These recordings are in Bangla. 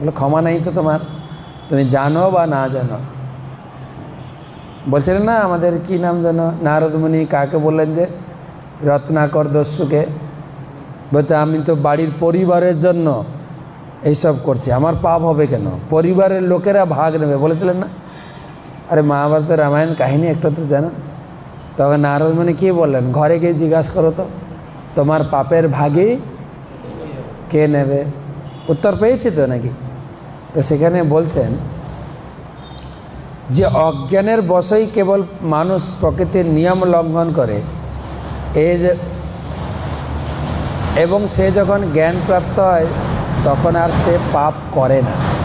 বলে, ক্ষমা নাই তো তোমার। তুমি জানো বা না জানো? বলছিলেন, না, আমাদের কি নাম জানো নারদমণি, কাকে বললেন যে? রত্নাকর দস্যুকে। বলতে, আমি তো বাড়ির পরিবারের জন্য এইসব করছি। আমার পাপ হবে কেন? পরিবারের লোকেরা ভাগ নেবে। বলেছিলেন না? আরে মহাভারতের রামায়ণ কাহিনী একটা তো জানো তখন নারদমণি কী বললেন? ঘরে গিয়ে জিজ্ঞাসা করো তো, তোমার পাপের ভাগই কে নেবে? উত্তর পেয়েছি তো নাকি? তো সেখানে বলছেন যে অজ্ঞানের বশেই কেবল মানুষ প্রকৃতির নিয়ম লঙ্ঘন করে। এ এবং সে যখন জ্ঞান প্রাপ্ত হয়, তখন আর সে পাপ করে না।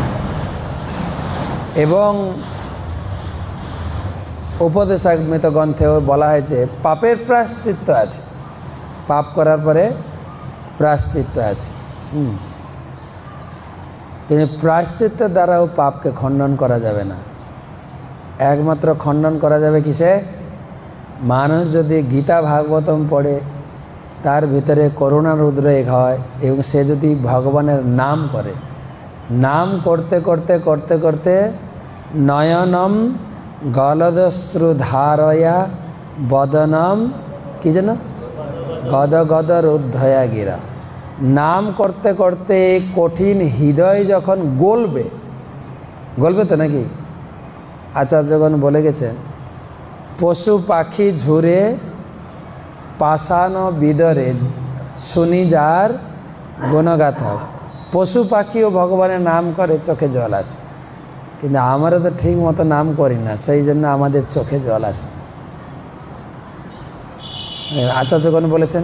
এবং উপদেশামৃত গ্রন্থেও বলা হয়েছে, পাপের প্রায়শ্চিত্ত আছে। পাপ করার পরে প্রায়শ্চিত্ত আছে। হুম। কিন্তু প্রায়শ্চিত্তের দ্বারাও পাপকে খণ্ডন করা যাবে না। একমাত্র খণ্ডন করা যাবে কিসে? মানুষ যদি গীতা ভাগবতম পড়ে, তার ভিতরে করুণার উদ্রেক হয় এবং সে যদি ভগবানের নাম করে, নাম করতে করতে করতে করতে নয়নম গলদশ্রু ধারয়া বদনম, কি যেন? গদ গদ রুদ্ধয়া গিরা। নাম করতে করতে কঠিন হৃদয় যখন গলবে গলবে তো নাকি? আচার্যগণ বলে গেছেন, পশু পাখি ঝুরে পাষাণ বিদরে, শুনি যার গুণগাথ পশু পাখিও ভগবানের নাম করে, চোখে জল আসে কিন্তু আমরা তো ঠিক মতো নাম করি না, সেই জন্য আমাদের চোখে জল আসে আচার্যগণ বলেছেন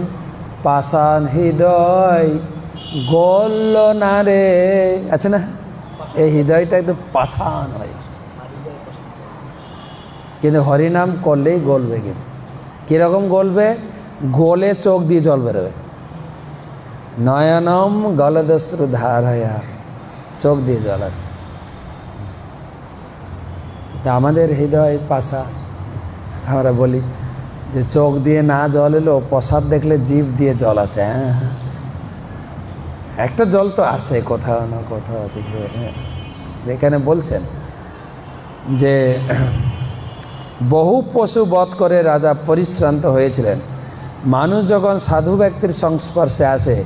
পাষাণ হৃদয় গল্ল না রে। আছে না? এই হৃদয়টা একদম পাষাণ হয়। কিন্তু হরিনাম করলেই গলবে কিন্তু। কীরকম গলবে? গোলে চোখ দিয়ে জল বেরোবে। নয়নম গলদস্রু ধার হয়া চোখ দিয়ে জল তা আমাদের হৃদয় পাশা আমরা বলি যে চোখ দিয়ে না জল এলো, প্রসাদ দেখলে জিভ দিয়ে জল আসে হ্যাঁ হ্যাঁ। একটা জল তো আসে কোথাও না কোথাও থেকে হ্যাঁ। এখানে বলছেন যে বহু পশু বধ করে রাজা পরিশ্রান্ত হয়েছিলেন মানুষ যখন সাধু ব্যক্তির সংস্পর্শে আসে,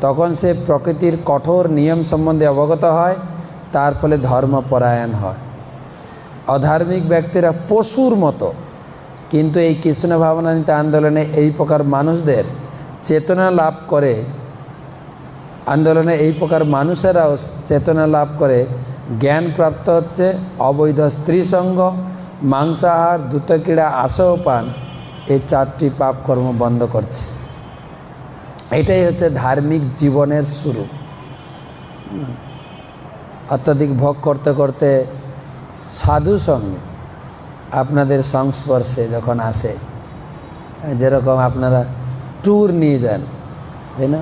তখন সে প্রকৃতির কঠোর নিয়ম সম্বন্ধে অবগত হয়, তার ফলে ধর্মপরায়ণ হয় অধার্মিক ব্যক্তিরা পশুর মতো কিন্তু এই কৃষ্ণ ভাবনানীত আন্দোলনে এই প্রকার মানুষদের চেতনা লাভ করে, আন্দোলনে এই প্রকার মানুষেরাও চেতনা লাভ করে, জ্ঞান প্রাপ্ত হচ্ছে অবৈধ স্ত্রী সঙ্গ, মাংসাহার, দ্রুতক্রীড়া, আশাও পান, এই চারটি পাপ কর্ম বন্ধ করছে এটাই হচ্ছে ধার্মিক জীবনের শুরু। অত্যাধিক ভোগ করতে করতে সাধু সঙ্গে আপনাদের সংস্পর্শে যখন আসে, যেরকম আপনারা ট্যুর নিয়ে যান, তাই না?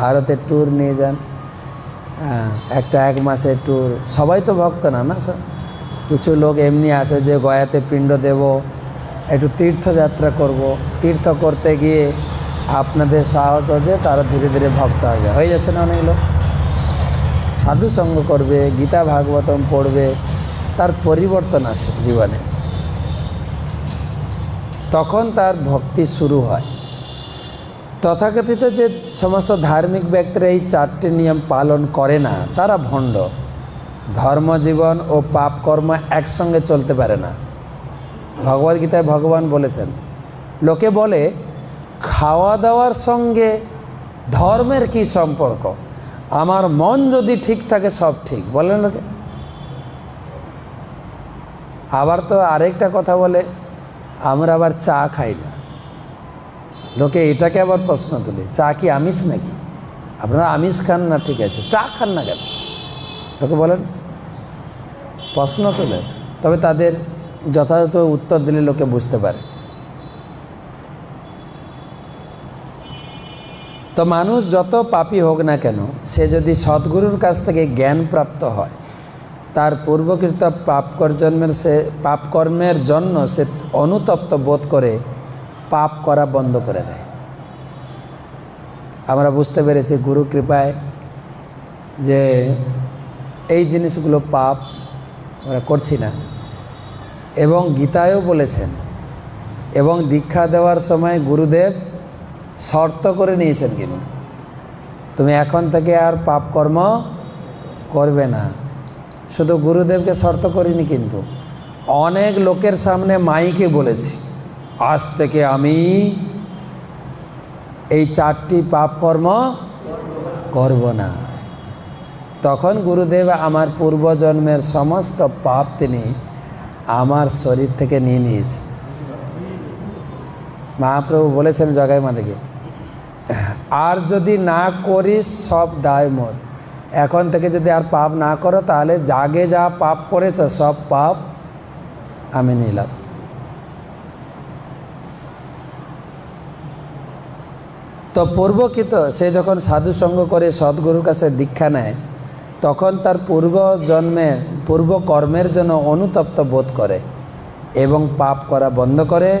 ভারতের ট্যুর নিয়ে যান একটা এক মাসের ট্যুর, সবাই তো ভক্ত না না সব কিছু লোক এমনি আসে যে গয়াতে পিণ্ড দেব, একটু তীর্থযাত্রা করব, তীর্থ করতে গিয়ে আপনাদের সাহস হচ্ছে, তারা ধীরে ধীরে ভক্ত হয়ে যায়। হয়ে যাচ্ছে না অনেক লোক? সাধু সঙ্গ করবে, গীতা ভাগবতম পড়বে, তার পরিবর্তন আসে জীবনে। তখন তার ভক্তি শুরু হয়। তথাকথিত যে সমস্ত ধার্মিক ব্যক্তিরা এই চারটি নিয়ম পালন করে না, তারা ভণ্ড। ধর্মজীবন ও পাপ কর্ম একসঙ্গে চলতে পারে না। ভগবদ্গীতায় ভগবান বলেছেন, লোকে বলে খাওয়া দাওয়ার সঙ্গে ধর্মের কি সম্পর্ক? আমার মন যদি ঠিক থাকে, সব ঠিক। বলেন লোকে। আবার তো আরেকটা কথা বলে আমরা আবার চা খাই না। লোকে এটাকে আবার প্রশ্ন তুলে, চা কি আমিষ নাকি? আপনারা আমিষ খান না, ঠিক আছে। চা খান না কেন? লোকে বলেন। প্রশ্ন তোলে, তবে তাদের যথাযথ উত্তর দিলে লোকে বুঝতে পারে। তো মানুষ যত পাপি হোক না কেন, সে যদি সদ্গুরুর কাছ থেকে জ্ঞান প্রাপ্ত হয় তার পূর্বকৃত পাপকর্জন্মের সে, পাপকর্মের জন্য সে অনুতপ্ত বোধ করে পাপ করা বন্ধ করে দেয়। আমরা বুঝতে পেরেছি গুরু কৃপায় যে এই জিনিসগুলো পাপ আমরা করছি না। এবং গীতায়ও বলেছেন, এবং দীক্ষা দেওয়ার সময় গুরুদেব শর্ত করে নিয়েছেন কিন্তু, তুমি এখন থেকে আর পাপকর্ম করবে না। শুধু গুরুদেবকে শর্ত করিনি কিন্তু। অনেক লোকের সামনে মাইকে বলেছি, আজ থেকে আমি এই চারটি পাপ কর্ম করব না। তখন গুরুদেব আমার পূর্বজন্মের সমস্ত পাপ তিনি আমার শরীর থেকে নিয়ে নিয়েছে। মহাপ্রভু বলেছেন জগাই মাদেকে আর যদি না করিস সব দায় মোর। এখন থেকে যদি আর পাপ না করো, তাহলে জাগে যা পাপ করেছ, সব পাপ আমি নিলাম। তো পূর্বকৃত সে যখন সাধু সঙ্গ করে সদ্গুরুর কাছে দীক্ষা নেয়, তখন তার পূর্ব জন্মের, পূর্ব কর্মের জন্য অনুতপ্ত বোধ করে এবং পাপ করা বন্ধ করে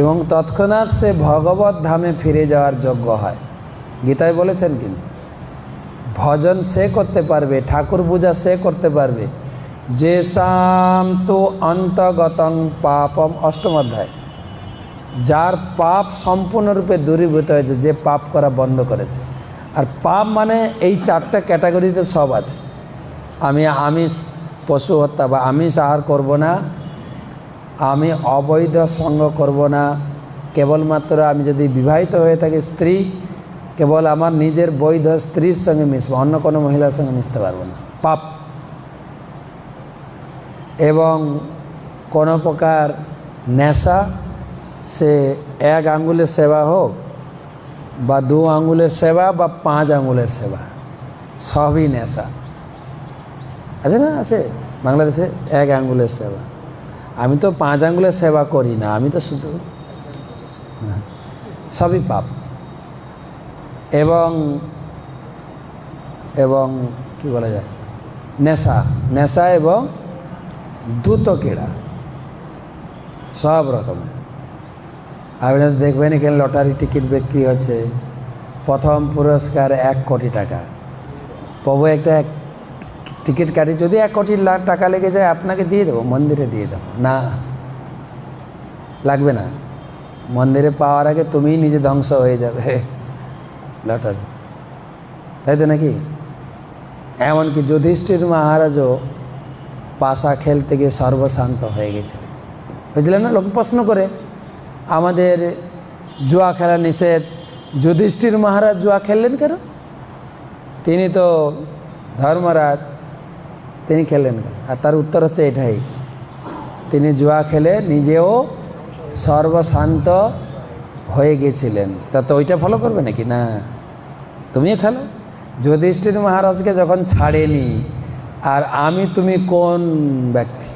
এবং তৎক্ষণাৎ সে ভগবত ধামে ফিরে যাওয়ার যোগ্য হয়। গীতায় বলেছেন কিন্তু ভজন সে করতে পারবে, ঠাকুর পূজা সে করতে পারবে। যে সাম তো অন্তগতং পাপম, অষ্টম অধ্যায়। যার পাপ সম্পূর্ণরূপে দূরীভূত হয়েছে, যে পাপ করা বন্ধ করেছে। আর পাপ মানে এই চারটা ক্যাটাগরিতে সব আছে। আমি আমিষ, পশু হত্যা বা আমিষ আহার করব না। আমি অবৈধ সঙ্গ করব না। কেবলমাত্র আমি যদি বিবাহিত হয়ে থাকি, স্ত্রী কেবল আমার নিজের বৈধ স্ত্রীর সঙ্গে মিশবো, অন্য কোনো মহিলার সঙ্গে মিশতে পারব না। পাপ। এবং কোনো প্রকার নেশা, সে এক আঙ্গুলের সেবা হোক বা দু আঙ্গুলের সেবা বা পাঁচ আঙ্গুলের সেবা, সবই নেশা। আছে না? আছে। বাংলাদেশে এক আঙ্গুলের সেবা। আমি তো পাঁচ আঙ্গুলের সেবা করি না, আমি তো শুধু সবই পাপ। এবং এবং কি বলা যায়? নেশা নেশা এবং দ্রুত ক্রীড়া, সব রকমের। আপনি দেখবেন এখানে লটারি টিকিট বিক্রি হচ্ছে। প্রথম পুরস্কার এক কোটি টাকা। প্রভু একটা এক টিকিট কাটি, যদি এক কোটি লাখ টাকা লেগে যায়, আপনাকে দিয়ে দেবো, মন্দিরে দিয়ে দেবো। না। লাগবে না। মন্দিরে পাওয়ার আগে তুমিই নিজে ধ্বংস হয়ে যাবে। লটারি তাই তো নাকি? এমনকি যুধিষ্ঠির মহারাজও পাশা খেলতে গিয়ে সর্বশান্ত হয়ে গেছিলেন। বুঝলেন না? লোক প্রশ্ন করে, আমাদের জুয়া খেলা নিষেধ, যুধিষ্ঠির মহারাজ জুয়া খেললেন কেন? তিনি তো ধর্মরাজ, তিনি খেললেন কেন? আর তার উত্তর হচ্ছে এটাই, তিনি জুয়া খেলে নিজেও সর্বশান্ত হয়ে গেছিলেন। তা তো ওইটা ফলো করবে নাকি? না। তুমিও খেলো যুধিষ্ঠির মহারাজকে যখন ছাড়েনি আর আমি তুমি কোন ব্যক্তি?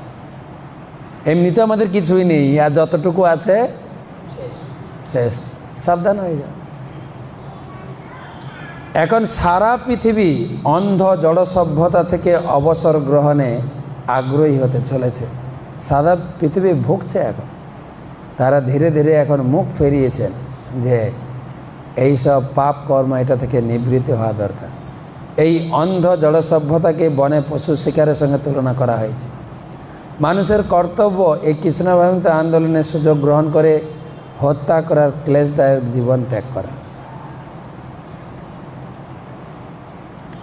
এমনিতে আমাদের কিছুই নেই আর যতটুকু আছে শেষ। সাবধান হয়ে যাও। এখন সারা পৃথিবী অন্ধ জড় সভ্যতা থেকে অবসর গ্রহণে আগ্রহী হতে চলেছে। সারা পৃথিবী ভুগছে এখন। তারা ধীরে ধীরে এখন মুখ ফেরিয়েছেন যে এই সব পাপ কর্ম এটা থেকে নিবৃত্ত হওয়া দরকার। এই অন্ধ জড় সভ্যতাকে বনে পশু শিকারের সঙ্গে তুলনা করা হয়েছে। মানুষের কর্তব্য এই কৃষ্ণভাবিত আন্দোলনের সুযোগ গ্রহণ করে হত্যা করার ক্লেশদায়ক জীবন ত্যাগ করা।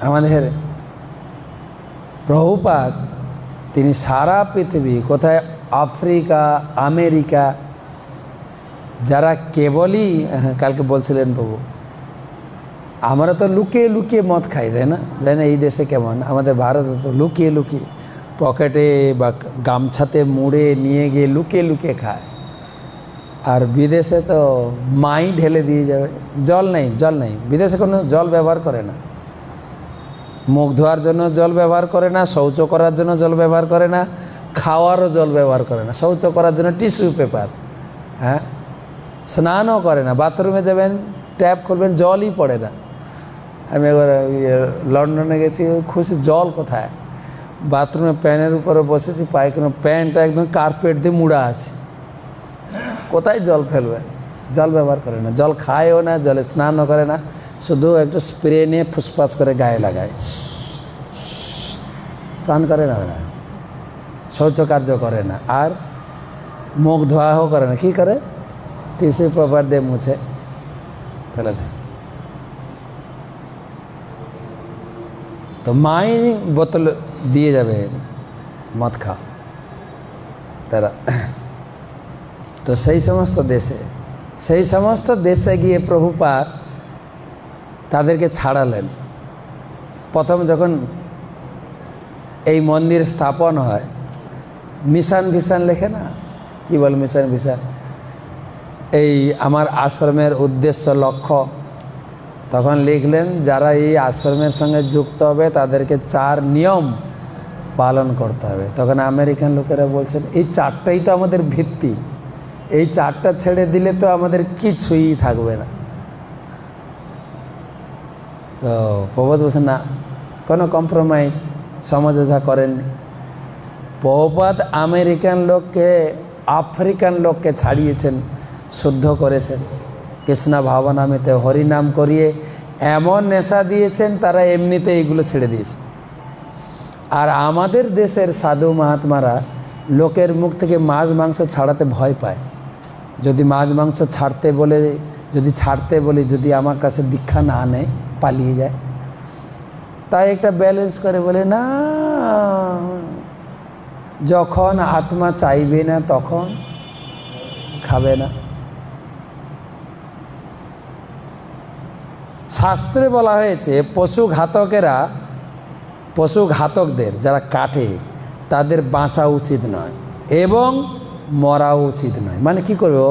আমাদের প্রভুপাত তিনি সারা পৃথিবী, কোথায় আফ্রিকা, আমেরিকা যারা কেবলই, কালকে বলছিলেন প্রভু আমরা তো লুকিয়ে লুকিয়ে মদ খাই, তাই না? জানি না? এই দেশে কেমন? আমাদের ভারতে তো লুকিয়ে লুকিয়ে পকেটে বা গামছাতে মুড়ে নিয়ে গিয়ে লুকিয়ে লুকিয়ে খায়। আর বিদেশে তো মাই ঢেলে দিয়ে যাবে। জল নেই জল নেই। বিদেশে কোনো জল ব্যবহার করে না। মুখ ধোয়ার জন্য জল ব্যবহার করে না, শৌচ করার জন্য জল ব্যবহার করে না, খাওয়ারও জল ব্যবহার করে না। শৌচ করার জন্য টিস্যু পেপার হ্যাঁ? স্নানও করে না, বাথরুমে যাবেন, ট্যাপ করবেন, জলই পড়ে না। আমি একবার ইয়ে লন্ডনে গেছি, খুশি, জল কোথায়? বাথরুমে প্যানের উপরে বসেছি, পায়খানা, প্যান্টটা একদম কার্পেট দিয়ে মুড়া আছে। কোথায় জল ফেলবে? জল ব্যবহার করে না, জল খায়ও না, জলে স্নানও করে না, শুধু একটু স্প্রে নিয়ে ফুসফাস করে গায়ে লাগায়। স্নান করে না ওরা, শৌচকার্য করে না, আর মুখ ধোয়াও করে না, কী করে? টিস্যু পেপার দিয়ে মুছে। ফেলে দেয় তো মাই বোতল দিয়ে যাবে মদ খাও তারা তো সেই সমস্ত দেশে সেই সমস্ত দেশে গিয়ে প্রভুপাদ তাদেরকে ছাড়ালেন। প্রথম যখন এই মন্দির স্থাপন হয় মিশন ভিশন লেখে না? কি বল মিশন ভিশন এই আমার আশ্রমের উদ্দেশ্য লক্ষ্য। তখন লিখলেন, যারা এই আশ্রমের সঙ্গে যুক্ত হবে, তাদেরকে চার নিয়ম পালন করতে হবে। তখন আমেরিকান লোকেরা বলছেন, এই চারটাই তো আমাদের ভিত্তি। এই চারটা ছেড়ে দিলে তো আমাদের কিছুই থাকবে না। তো প্রবোধ বলছেন, না, কোনো কম্প্রোমাইজ সমঝোতা করেননি। প্রপাত আমেরিকান লোককে, আফ্রিকান লোককে ছাড়িয়েছেন। শুদ্ধ করেছেন। কৃষ্ণা ভাবনামেতে হরিনাম করিয়ে এমন নেশা দিয়েছেন, তারা এমনিতে এইগুলো ছেড়ে দিয়েছে। আর আমাদের দেশের সাধু মহাত্মারা লোকের মুখ থেকে মাছ মাংস ছাড়াতে ভয় পায়। যদি মাছ মাংস ছাড়তে বলে, যদি ছাড়তে বলি, যদি আমার কাছে দীক্ষা না নেয়, পালিয়ে যায়। তাই একটা ব্যালেন্স করে বলে, না, যখন আত্মা চাইবে না, তখন খাবে না। শাস্ত্রে বলা হয়েছে, পশু ঘাতকেরা, পশু ঘাতকদের যারা কাটে, তাদের বাঁচা উচিত নয় এবং মরাও উচিত নয়। মানে কি করবে?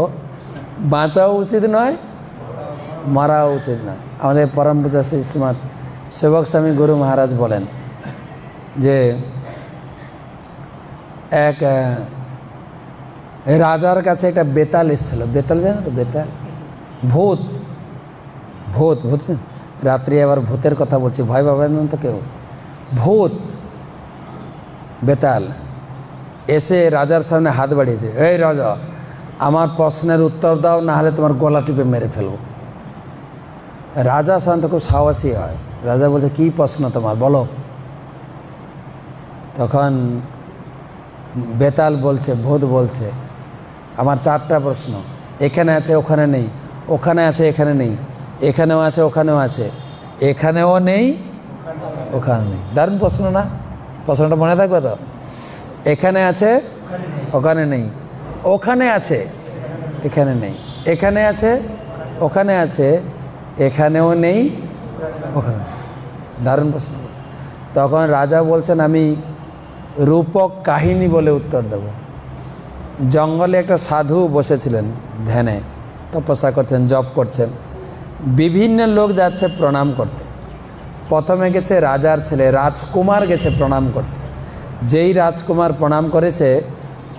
বাঁচাও উচিত নয় মরাও উচিত নয়। আমাদের পরম পূজা শ্রী শ্রীমৎ সেবক স্বামী গুরু মহারাজ বলেন যে, এক রাজার কাছে একটা বেতাল এসেছিল। বেতাল জানো তো? বেতাল। ভূত। ভূত, বুঝছেন? রাত্রি আবার ভূতের কথা বলছি, ভয় পাবেন তো কেউ? ভূত, বেতাল, এসে রাজার সামনে হাত বাড়িয়েছে, এই রাজা, আমার প্রশ্নের উত্তর দাও না হলে তোমার গলা টিপে মেরে ফেলব। রাজা সাধারণত খুব সাহসী হয়। রাজা বলছে, কী প্রশ্ন তোমার? বলো। তখন বেতাল বলছে, ভূত বলছে, আমার চারটা প্রশ্ন, এখানে আছে, ওখানে নেই, ওখানে আছে, এখানে নেই। এখানেও আছে, ওখানেও আছে। এখানেও নেই, ওখানে নেই। দারুণ প্রশ্ন না? প্রশ্নটা মনে থাকবে তো? এখানে আছে, ওখানে নেই। ওখানে আছে, এখানে নেই। এখানে আছে, ওখানে আছে, এখানেও নেই, ওখানে দারুণ প্রশ্ন। তখন রাজা বলছেন, আমি রূপক কাহিনী বলে উত্তর দেব। জঙ্গলে একটা সাধু বসেছিলেন ধ্যানে। তপস্যা করছেন, জপ করছেন। বিভিন্ন লোক যাচ্ছে প্রণাম করতে। প্রথমে গেছে রাজার ছেলে, রাজকুমার গেছে প্রণাম করতে। যেই রাজকুমার প্রণাম করেছে,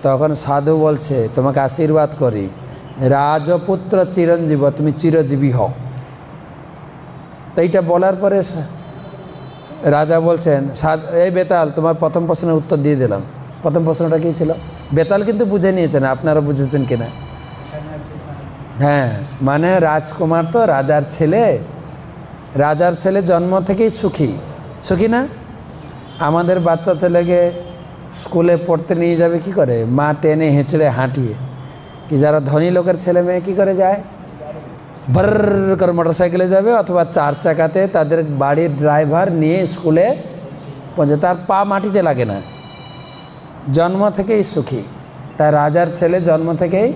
তখন সাধু বলছে, তোমাকে আশীর্বাদ করি। রাজপুত্র চিরঞ্জীব, তুমি চিরজীবী হও। তো এইটা বলার পরে রাজা বলছেন এই বেতাল, তোমার প্রথম প্রশ্নের উত্তর দিয়ে দিলাম। প্রথম প্রশ্নটা কী ছিল? বেতাল কিন্তু বুঝে নিয়েছেন, আপনারা বুঝেছেন কিনা? হ্যাঁ মানে রাজকুমার তো রাজার ছেলে। রাজার ছেলে জন্ম থেকেই সুখী। সুখী না? আমাদের বাচ্চা ছেলেকে স্কুলে পড়তে নিয়ে যাবে কি করে? মা টেনে হেঁচড়ে হাঁটিয়ে। কি যারা ধনী লোকের ছেলে মেয়ে কী করে যায়? ভর করে মোটর সাইকেলে যাবে অথবা চার চাকাতে তাদের বাড়ির ড্রাইভার নিয়ে স্কুলে পৌঁছে তার পা মাটিতে লাগে না। জন্ম থেকেই সুখী। তাই রাজার ছেলে জন্ম থেকেই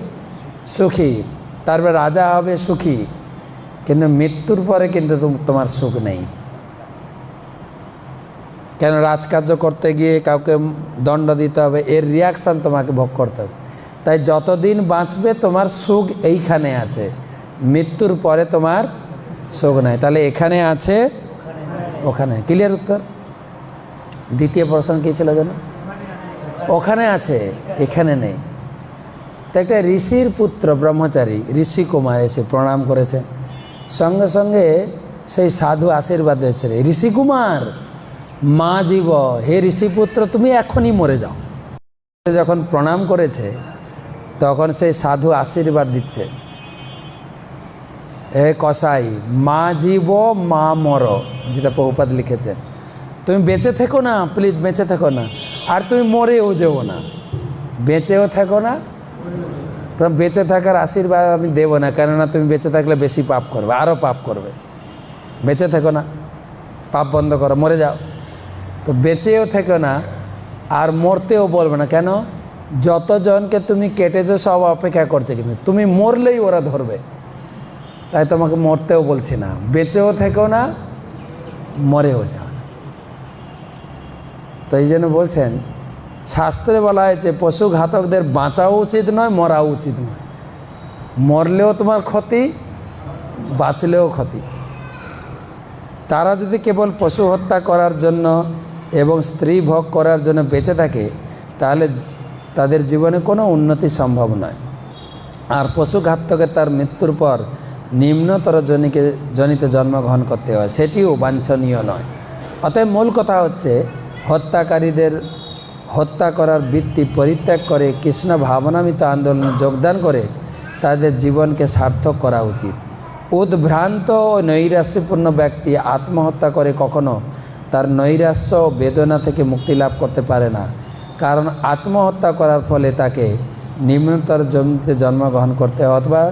সুখী। তারপরে রাজা হবে সুখী, কিন্তু মৃত্যুর পরে কিন্তু তোমার সুখ নেই। কেন রাজকার্য করতে গিয়ে কাউকে দণ্ড দিতে হবে, এর রিয়াকশান তোমাকে ভোগ করতে হবে। তাই যতদিন বাঁচবে, তোমার সুখ এইখানে আছে। মৃত্যুর পরে তোমার সুখ নাই। তাহলে এখানে আছে, ওখানে। ক্লিয়ার উত্তর? দ্বিতীয় প্রশ্ন কী ছিল যেন? ওখানে আছে, এখানে নেই। তো একটা ঋষির পুত্র, ব্রহ্মচারী, ঋষি কুমার এসে প্রণাম করেছেন সঙ্গে সঙ্গে সেই সাধু আশীর্বাদ দিয়েছে ঋষি কুমার, মা জীব, হে ঋষিপুত্র তুমি এখনই মরে যাও। যখন প্রণাম করেছে, তখন সেই সাধু আশীর্বাদ দিচ্ছে। হে কসাই, মা জীব, মা মর যেটা প্রভুপাত লিখেছেন। তুমি বেঁচে থেকো না, প্লিজ বেঁচে থেকো না, আর তুমি মরেও যেও না। বেঁচেও থেকো না বেঁচে থাকার আশীর্বাদ আমি দেবো না, কেননা তুমি বেঁচে থাকলে বেশি পাপ করবে আরও পাপ করবে। বেঁচে থেকো না, পাপ বন্ধ করো, মরে যাও। তো বেঁচেও থেকো না, আর মরতেও বলবে না। কেন? যতজনকে তুমি কেটেছো সব অপেক্ষা করছে কিন্তু, তুমি মরলেই ওরা ধরবে। তাই তোমাকে মরতেও বলছি না, বেঁচেও থেকো না, মরেও যাও। তো এই জন্য বলছেন শাস্ত্রে বলা হয়েছে, পশু ঘাতকদের বাঁচাও উচিত নয়, মরাও উচিত নয়। মরলেও তোমার ক্ষতি, বাঁচলেও ক্ষতি। তারা যদি কেবল পশু হত্যা করার জন্য এবং স্ত্রী ভোগ করার জন্য বেঁচে থাকে, তাহলে তাদের জীবনে কোনো উন্নতি সম্ভব নয়। আর পশু ঘাতকে তার মৃত্যুর পর নিম্নতর জনিকে, জনিতে জন্মগ্রহণ করতে হয়, সেটিও বাঞ্ছনীয় নয়। অতএব মূল কথা হচ্ছে, হত্যাকারীদের হত্যা করার বৃত্তি পরিত্যাগ করে কৃষ্ণ ভাবনামিত আন্দোলনে যোগদান করে তাদের জীবনকে সার্থক করা উচিত। উদ্ভ্রান্ত ও নৈরাশ্যপূর্ণ ব্যক্তি আত্মহত্যা করে কখনো তার নৈরাশ্য ও বেদনা থেকে মুক্তি লাভ করতে পারে না। কারণ আত্মহত্যা করার ফলে তাকে নিম্নতর জমিতে জন্মগ্রহণ করতে হয় অথবা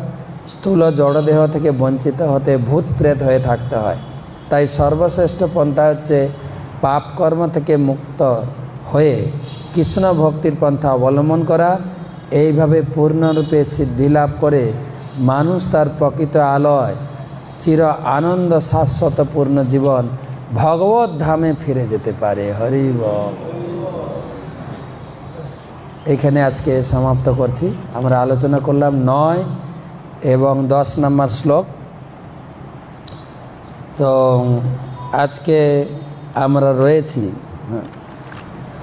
স্থূল জড়দেহ থেকে বঞ্চিত হতে ভূত প্রেত হয়ে থাকতে হয়। তাই সর্বশ্রেষ্ঠ পন্থা হচ্ছে পাপ কর্ম থেকে মুক্ত হয়ে কৃষ্ণ ভক্তির পন্থা অবলম্বন করা এইভাবে পূর্ণরূপে সিদ্ধি লাভ করে মানুষ তার প্রকৃত আলয় চির আনন্দ শাশ্বত পূর্ণ জীবন ভগবত ধামে ফিরে যেতে পারে। হরি এখানে আজকে সমাপ্ত করছি। আমরা আলোচনা করলাম নয় এবং দশ নম্বর শ্লোক। তো আজকে আমরা রয়েছি হ্যাঁ,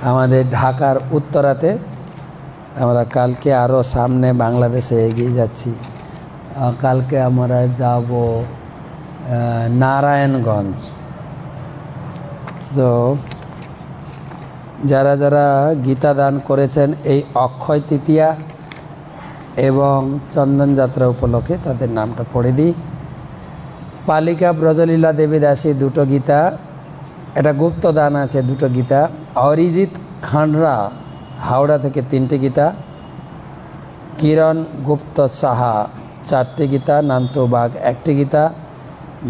আমাদের ঢাকার উত্তরাতে আমরা কালকে আরও সামনে বাংলাদেশে এগিয়ে যাচ্ছি। কালকে আমরা যাব নারায়ণগঞ্জ। তো যারা যারা গীতা দান করেছেন এই অক্ষয় তৃতীয়া এবং চন্দন যাত্রা উপলক্ষে তাদের নামটা পড়ে দিই। পালিকা ব্রজলীলা দেবী দাসী দুটো গীতা এটা গুপ্ত দান আছে দুটো গীতা। অরিজিৎ খান্ডরা হাওড়া থেকে তিনটে গীতা। কিরণ গুপ্ত সাহা চারটে গীতা নান্তু বাঘ একটি গীতা।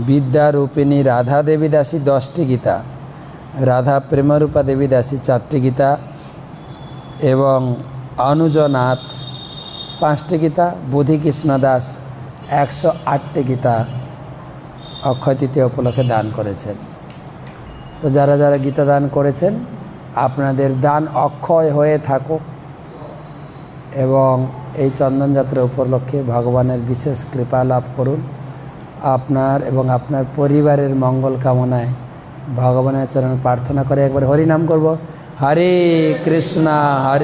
বিদ্যা রূপিণী রাধা দেবী দাসী দশটি গীতা। রাধা প্রেমরূপা দেবী দাসী চারটি গীতা। এবং অনুজনাথ পাঁচটি গীতা। বুধিকৃষ্ণ দাস একশো আটটি গীতা অক্ষয় তৃতীয় উপলক্ষে দান করেছেন। তো যারা যারা গীতা দান করেছেন, আপনাদের দান অক্ষয় হয়ে থাকুক। এবং এই চন্দনযাত্রা উপলক্ষে ভগবানের বিশেষ কৃপা লাভ করুন। আপনার এবং আপনার পরিবারের মঙ্গল কামনায় ভগবানের চরণ প্রার্থনা করে একবার হরি নাম করব। হরে কৃষ্ণা, হরে